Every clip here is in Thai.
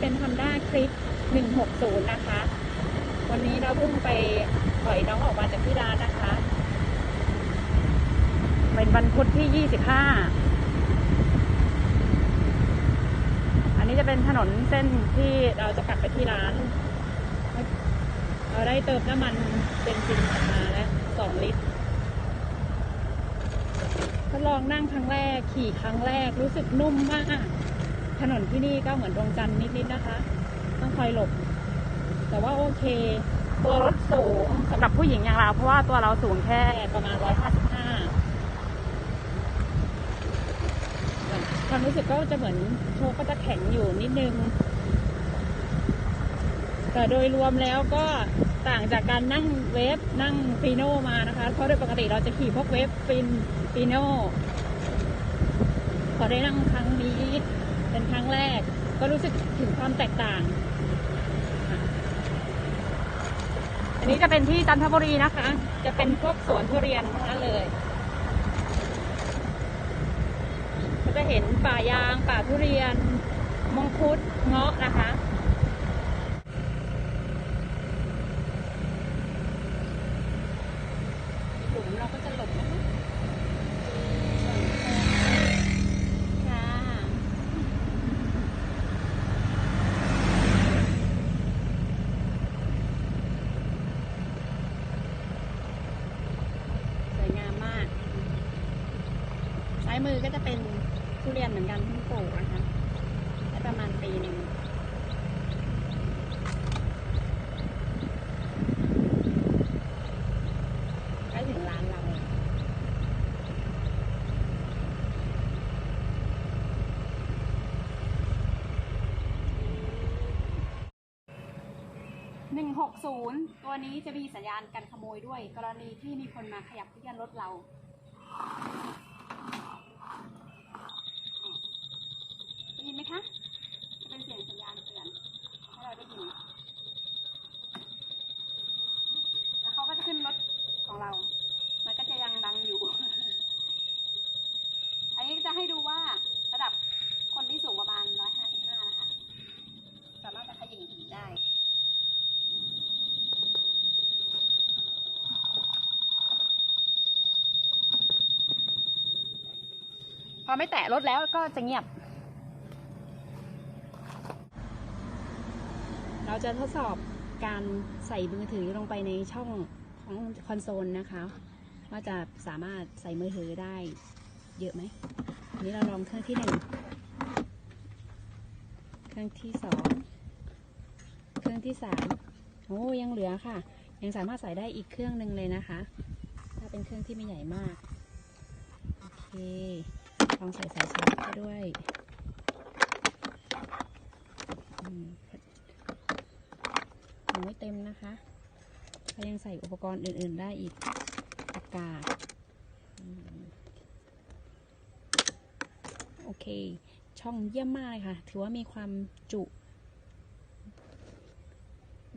เป็น Honda Click 160 นะคะ วันนี้เราเพิ่งไปปล่อยน้องออกมาจากที่ร้านนะคะ เป็นวันพุธที่ 25 อันนี้จะเป็นถนนเส้นที่เราจะกลับไปที่ร้าน เราได้เติมน้ำมันเป็นซินออกมาแล้ว 2 ลิตรทดลองนั่งครั้งแรก ขี่ครั้งแรกรู้สึกนุ่มมาก ถนนที่นี่ก็เหมือนดวงจันทร์นิดๆนะคะ ต้องคอยหลบ แต่ว่าโอเค ตัวรถสูงสำหรับผู้หญิงอย่างเรา เพราะว่าตัวเราสูงแค่ประมาณ 155ความรู้สึกก็จะเหมือนโชว์ก็จะแข็งอยู่นิดนึง แต่โดยรวมแล้วก็ต่างจากการนั่งเวฟนั่งฟีโนมานะคะ เพราะโดยปกติเราจะขี่พวกเวฟฟินฟีโนพอได้นั่งครั้งนี้ เป็นครั้งแรก ก็รู้สึกถึงความแตกต่าง อันนี้จะเป็นที่จันทบุรีนะคะ จะเป็นพวกสวนทุเรียนทั้งนั้นเลย ก็จะเห็นป่ายาง ป่าทุเรียน มงคุด เงาะนะคะหลุมเราก็จะหลบนะคะสวยงามมาก ซ้ายมือก็จะเป็นทุเรียนเหมือนกันที่ปลูกนะคะได้ประมาณปีหนึ่งใกล้ถึงร้านเราแล้วหนึ่งหกศูนย์ตัวนี้จะมีสัญญาณกันขโมยด้วย กรณีที่มีคนมาขยับที่ยันรถเรา ได้ยินไหมคะ จะเป็นเสียงสัญญาณเตือนให้เราได้ยิน แล้วเขาก็จะขึ้นรถของเรา มันก็จะยังดังอยู่ อันนี้จะให้ดูว่าระดับคนที่สูงประมาณ 155 นะคะ สามารถจะขยิงผีได้ พอไม่แตะรถแล้วก็จะเงียบ เราจะทดสอบการใส่มือถือลงไปในช่องของคอนโซลนะคะว่าจะสามารถใส่มือถือได้เยอะไหมนนี้เราลองเครื่องที่หนึ่งเครื่องที่สองเครื่องที่สามโอ้ยังเหลือค่ะ ยังสามารถใส่ได้อีกเครื่องหนึ่งเลยนะคะ ถ้าเป็นเครื่องที่ไม่ใหญ่มาก โอเค ลองใส่สายชาร์จไปด้วยยังไม่เต็มนะคะก็ยังใส่อุปกรณ์อื่น ๆ ได้อีกปากาอืมโอเค ช่องเยี่ยมมากเลยค่ะ ถือว่ามีความจุ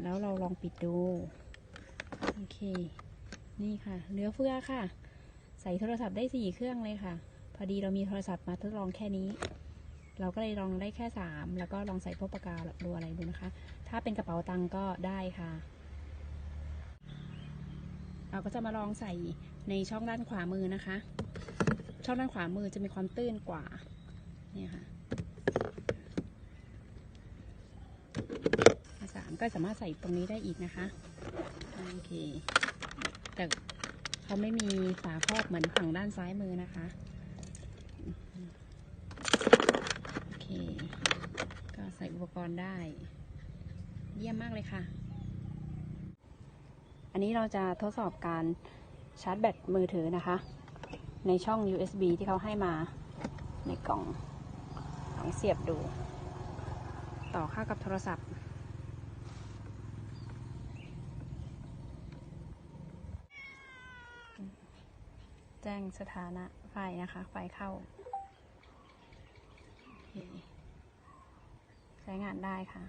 แล้วเราลองปิดดู โอเค นี่ค่ะ เหลือเฟือค่ะ ใส่โทรศัพท์ได้สี่เครื่องเลยค่ะ อดีเรามีโทรศัพท์มาทดลองแค่นี้ เราก็เลยลองได้แค่สามแล้วก็ลองใส่พวกปากกาดูอะไรดูนะคะ ถ้าเป็นกระเป๋าตังก็ได้ค่ะ เราก็จะมาลองใส่ในช่องด้านขวามือนะคะ ช่องด้านขวามือจะมีความตื้นกว่าเนี่ยค่ะสามก็สามารถใส่ตรงนี้ได้อีกนะคะโอเคแต่เขาไม่มีฝาครอบเหมือนฝั่งด้านซ้ายมือนะคะ โอเค ก็ใส่อุปกรณ์ได้ เยี่ยมมากเลยค่ะ อันนี้เราจะทดสอบการชาร์จแบตมือถือนะคะ ในช่อง USB ที่เขาให้มาในกล่องลองเสียบดู ต่อเข้ากับโทรศัพท์แจ้งสถานะไฟนะคะ ไฟเข้า ช้งานได้ค่ะ